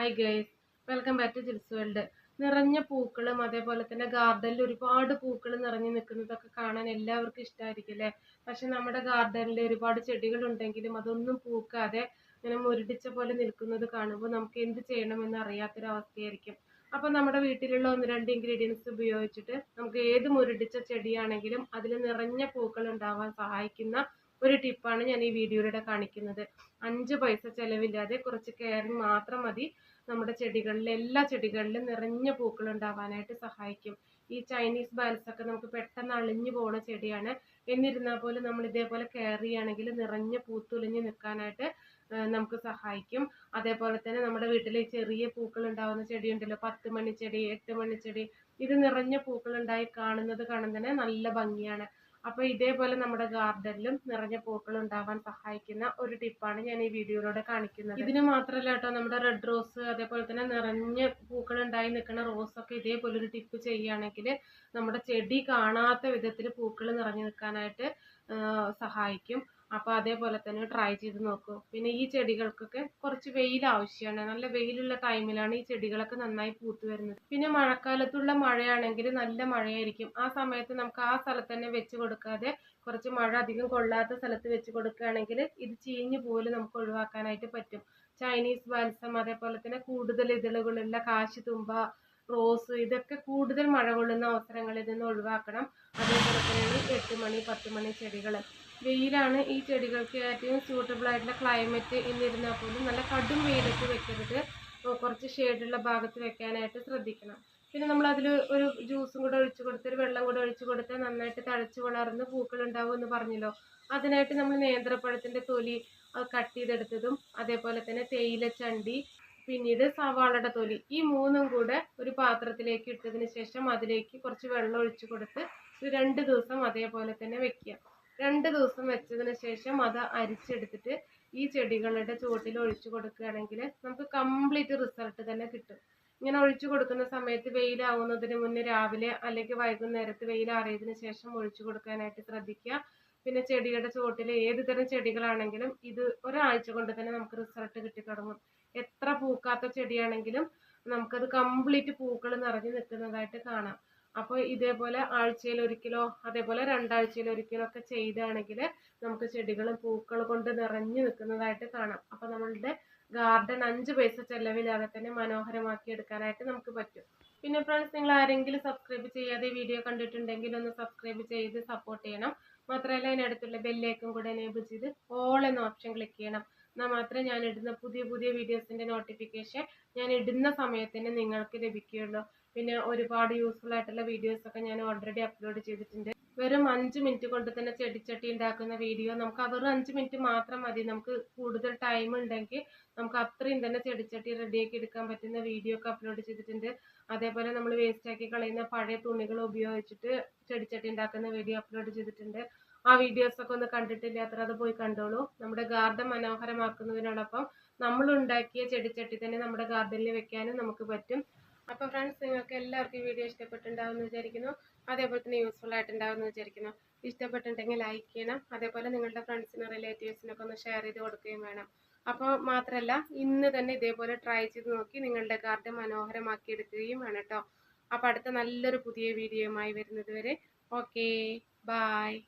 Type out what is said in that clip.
Hi guys welcome back to Jils world നിറഞ്ഞ പൂക്കളും അതേപോലെ തന്നെ ഗാർഡനിൽ ഒരുപാട് പൂക്കൾ നിറഞ്ഞു നിൽക്കുന്നതൊക്കെ കാണാൻ എല്ലാവർക്കും ഇഷ്ടമായിരിക്കും അല്ലേ? പക്ഷെ നമ്മുടെ ഗാർഡനിൽ ഒരുപാട് ചെടികൾ ഉണ്ടെങ്കിലും അതൊന്നും പൂക്കാതെ ഇങ്ങനെ മുരടിച്ച പോലെ നിൽക്കുന്നത് കാണുമ്പോൾ നമുക്ക് എന്ത് ചെയ്യണമെന്ന് അറിയാത്തൊരവസ്ഥയായിരിക്കും. അപ്പോൾ നമ്മുടെ വീട്ടിലുള്ള ഒന്ന് രണ്ട് ഇൻഗ്രീഡിയൻസ് ഉപയോഗിച്ചിട്ട് നമുക്ക് ഏത് മുരടിച്ച ചെടിയാണെങ്കിലും അതിൽ നിറഞ്ഞ പൂക്കൾ ഉണ്ടാവാൻ സഹായിക്കുന്ന ഒരു ടിപ്പാണ് ഞാൻ ഈ വീഡിയോയിലൂടെ കാണിക്കുന്നത്. അഞ്ച് പൈസ ചിലവില്ലാതെ കുറച്ച് കെയറിങ് മാത്രം മതി. നമ്മുടെ ചെടികളിൽ എല്ലാ ചെടികളിലും നിറഞ്ഞ പൂക്കൾ ഉണ്ടാവാനായിട്ട് സഹായിക്കും. ഈ ചൈനീസ് ബാൽസ് ഒക്കെ നമുക്ക് പെട്ടെന്ന് അളിഞ്ഞു പോണ ചെടിയാണ്. എന്നിരുന്നാൽ പോലും നമ്മൾ ഇതേപോലെ കെയർ ചെയ്യുകയാണെങ്കിൽ നിറഞ്ഞ പൂത്തുലഞ്ഞ് നിൽക്കാനായിട്ട് നമുക്ക് സഹായിക്കും. അതേപോലെ തന്നെ നമ്മുടെ വീട്ടിൽ ചെറിയ പൂക്കൾ ഉണ്ടാവുന്ന ചെടി ഉണ്ടല്ലോ പത്ത് മണിച്ചെടി എട്ട് മണിച്ചെടി ഇത് നിറഞ്ഞ പൂക്കൾ ഉണ്ടായി കാണുന്നത് കാണാൻ തന്നെ നല്ല ഭംഗിയാണ്. അപ്പോൾ ഇതേപോലെ നമ്മുടെ ഗാർഡനിലും നിറഞ്ഞ പൂക്കൾ ഉണ്ടാവാൻ സഹായിക്കുന്ന ഒരു ടിപ്പാണ് ഞാൻ ഈ വീഡിയോയിലൂടെ കാണിക്കുന്നത്. ഇതിന് മാത്രമല്ല കേട്ടോ നമ്മുടെ റെഡ് റോസ് അതേപോലെ തന്നെ നിറഞ്ഞ പൂക്കൾ ഉണ്ടായി നിൽക്കുന്ന റോസൊക്കെ ഇതേപോലെ ഒരു ടിപ്പ് ചെയ്യുകയാണെങ്കിൽ നമ്മുടെ ചെടി കാണാത്ത വിധത്തിൽ പൂക്കൾ നിറഞ്ഞു നിൽക്കാനായിട്ട് സഹായിക്കും. അപ്പോൾ അതേപോലെ തന്നെ ട്രൈ ചെയ്ത് നോക്കൂ. പിന്നെ ഈ ചെടികൾക്കൊക്കെ കുറച്ച് വെയിൽ ആവശ്യമാണ് നല്ല വെയിലുള്ള ടൈമിലാണ് ഈ ചെടികളൊക്കെ നന്നായി പൂത്തു വരുന്നത്. പിന്നെ മഴക്കാലത്തുള്ള മഴയാണെങ്കിൽ നല്ല മഴയായിരിക്കും. ആ സമയത്ത് നമുക്ക് ആ സ്ഥലത്ത് തന്നെ വെച്ച് കൊടുക്കാതെ കുറച്ച് മഴ അധികം കൊള്ളാത്ത സ്ഥലത്ത് വെച്ച് കൊടുക്കുകയാണെങ്കിൽ ഇത് ചീഞ്ഞു പോലും നമുക്ക് ഒഴിവാക്കാനായിട്ട് പറ്റും. ചൈനീസ് ബാൽസം അതേപോലെ തന്നെ കൂടുതൽ ഇതളുകളുള്ള കാശിത്തുമ്പ റോസ് ഇതൊക്കെ കൂടുതൽ മഴ കൊള്ളുന്ന അവസരങ്ങളിൽ നിന്ന് ഒഴിവാക്കണം. അതേപോലെ തന്നെ എട്ട് മണി പത്ത് മണി ചെടികൾ വെയിലാണ് ഈ ചെടികൾക്ക് ഏറ്റവും സ്യൂട്ടബിൾ ആയിട്ടുള്ള ക്ലൈമറ്റ് എന്നിരുന്നാൽ പോലും നല്ല കടും വെയിലത്ത് വെക്കരുത്. കുറച്ച് ഷെയ്ഡുള്ള ഭാഗത്ത് വെക്കാനായിട്ട് ശ്രദ്ധിക്കണം. പിന്നെ നമ്മൾ അതിൽ ഒരു ജ്യൂസും കൂടെ ഒഴിച്ചു കൊടുത്ത് വെള്ളം കൂടെ ഒഴിച്ചു കൊടുത്താൽ നന്നായിട്ട് തഴച്ച് വളർന്ന് പൂക്കൾ ഉണ്ടാവും എന്ന് പറഞ്ഞല്ലോ. അതിനായിട്ട് നമ്മൾ നേന്ത്രപ്പഴത്തിന്റെ തൊലി കട്ട് ചെയ്തെടുത്തതും അതേപോലെ തന്നെ തേയിലച്ചണ്ടി പിന്നീട് സവാളയുടെ തൊലി ഈ മൂന്നും കൂടെ ഒരു പാത്രത്തിലേക്ക് ഇട്ടതിന് ശേഷം അതിലേക്ക് കുറച്ച് വെള്ളം ഒഴിച്ചു കൊടുത്ത് ഒരു രണ്ട് ദിവസം അതേപോലെ തന്നെ വെക്കുക. രണ്ട് ദിവസം വെച്ചതിന് ശേഷം അത് അരിച്ചെടുത്തിട്ട് ഈ ചെടികളുടെ ചുവട്ടിൽ ഒഴിച്ചു കൊടുക്കുകയാണെങ്കിൽ നമുക്ക് കംപ്ലീറ്റ് റിസൾട്ട് തന്നെ കിട്ടും. ഇങ്ങനെ ഒഴിച്ചു കൊടുക്കുന്ന സമയത്ത് വെയിലാവുന്നതിന് മുന്നേ രാവിലെ അല്ലെങ്കിൽ വൈകുന്നേരത്ത് വെയിലാറിയതിന് ശേഷം ഒഴിച്ചു കൊടുക്കാനായിട്ട് ശ്രദ്ധിക്കുക. പിന്നെ ചെടിയുടെ ചുവട്ടിൽ ഏത് തരം ചെടികളാണെങ്കിലും ഇത് ഒരാഴ്ച കൊണ്ട് തന്നെ നമുക്ക് റിസൾട്ട് കിട്ടി തുടങ്ങും എത്ര പൂക്കാത്ത ചെടിയാണെങ്കിലും നമുക്കത് കംപ്ലീറ്റ് പൂക്കൾ നിറഞ്ഞു നിൽക്കുന്നതായിട്ട് കാണാം. അപ്പോൾ ഇതേപോലെ ആഴ്ചയിൽ ഒരിക്കലോ അതേപോലെ രണ്ടാഴ്ചയിൽ ഒരിക്കലോ ഒക്കെ ചെയ്താണെങ്കിൽ നമുക്ക് ചെടികളും പൂക്കൾ കൊണ്ട് നിറഞ്ഞു നിൽക്കുന്നതായിട്ട് കാണാം. അപ്പോൾ നമ്മളുടെ ഗാർഡൻ അഞ്ച് പൈസ ചെലവില്ലാതെ തന്നെ മനോഹരമാക്കി എടുക്കാനായിട്ട് നമുക്ക് പറ്റും. പിന്നെ ഫ്രണ്ട്സ് നിങ്ങൾ ആരെങ്കിലും സബ്സ്ക്രൈബ് ചെയ്യാതെ വീഡിയോ കണ്ടിട്ടുണ്ടെങ്കിൽ ഒന്ന് സബ്സ്ക്രൈബ് ചെയ്ത് സപ്പോർട്ട് ചെയ്യണം. മാത്രമല്ല അതിനടുത്തുള്ള ബെല്ലേക്കും കൂടെ എനേബിൾ ചെയ്ത് ഓൾ എന്ന ഓപ്ഷൻ ക്ലിക്ക് ചെയ്യണം. എന്നാൽ മാത്രമേ ഞാൻ ഇടുന്ന പുതിയ പുതിയ വീഡിയോസിന്റെ നോട്ടിഫിക്കേഷൻ ഞാൻ ഇടുന്ന സമയത്തിന് നിങ്ങൾക്ക് ലഭിക്കുകയുള്ളൂ. പിന്നെ ഒരുപാട് യൂസ്ഫുൾ ആയിട്ടുള്ള വീഡിയോസ് ഒക്കെ ഞാൻ ഓൾറെഡി അപ്ലോഡ് ചെയ്തിട്ടുണ്ട്. വെറും അഞ്ച് മിനിറ്റ് കൊണ്ട് തന്നെ ചെടിച്ചട്ടി ഉണ്ടാക്കുന്ന വീഡിയോ നമുക്ക് വെറും അഞ്ച് മിനിറ്റ് മാത്രം മതി. നമുക്ക് കൂടുതൽ ടൈം ഉണ്ടെങ്കിൽ നമുക്ക് അത്രയും തന്നെ ചെടിച്ചട്ടി റെഡിയാക്കി എടുക്കാൻ പറ്റുന്ന വീഡിയോ ഒക്കെ അപ്ലോഡ് ചെയ്തിട്ടുണ്ട്. അതേപോലെ നമ്മൾ വേസ്റ്റ് ആക്കി കളയുന്ന പഴയ തുണികൾ ഉപയോഗിച്ചിട്ട് ചെടിച്ചട്ടി ഉണ്ടാക്കുന്ന വീഡിയോ അപ്ലോഡ് ചെയ്തിട്ടുണ്ട്. ആ വീഡിയോസ് ഒക്കെ ഒന്ന് കണ്ടിട്ടില്ലാത്ര അത് പോയി കണ്ടോളൂ. നമ്മുടെ ഗാർഡൻ മനോഹരമാക്കുന്നതിനോടൊപ്പം നമ്മൾ ഉണ്ടാക്കിയ ചെടിച്ചട്ടി തന്നെ നമ്മുടെ ഗാർഡനിൽ വെക്കാനും നമുക്ക് പറ്റും. അപ്പോൾ ഫ്രണ്ട്സ് നിങ്ങൾക്ക് എല്ലാവർക്കും ഈ വീഡിയോ ഇഷ്ടപ്പെട്ടുണ്ടാവുമെന്ന് വിചാരിക്കുന്നു. അതേപോലെ തന്നെ യൂസ്ഫുൾ ആയിട്ടുണ്ടാവുമെന്ന് വിചാരിക്കുന്നു. ഇഷ്ടപ്പെട്ടിട്ടുണ്ടെങ്കിൽ ലൈക്ക് ചെയ്യണം. അതേപോലെ നിങ്ങളുടെ ഫ്രണ്ട്സിനും റിലേറ്റീവ്സിനൊക്കെ ഒന്ന് ഷെയർ ചെയ്ത് കൊടുക്കുകയും വേണം. അപ്പോൾ മാത്രമല്ല ഇന്ന് തന്നെ ഇതേപോലെ ട്രൈ ചെയ്ത് നോക്കി നിങ്ങളുടെ ഗാർഡൻ മനോഹരമാക്കി എടുക്കുകയും വേണം കേട്ടോ. അപ്പോൾ അടുത്ത നല്ലൊരു പുതിയ വീഡിയോയുമായി വരുന്നത് വരെ. Okay bye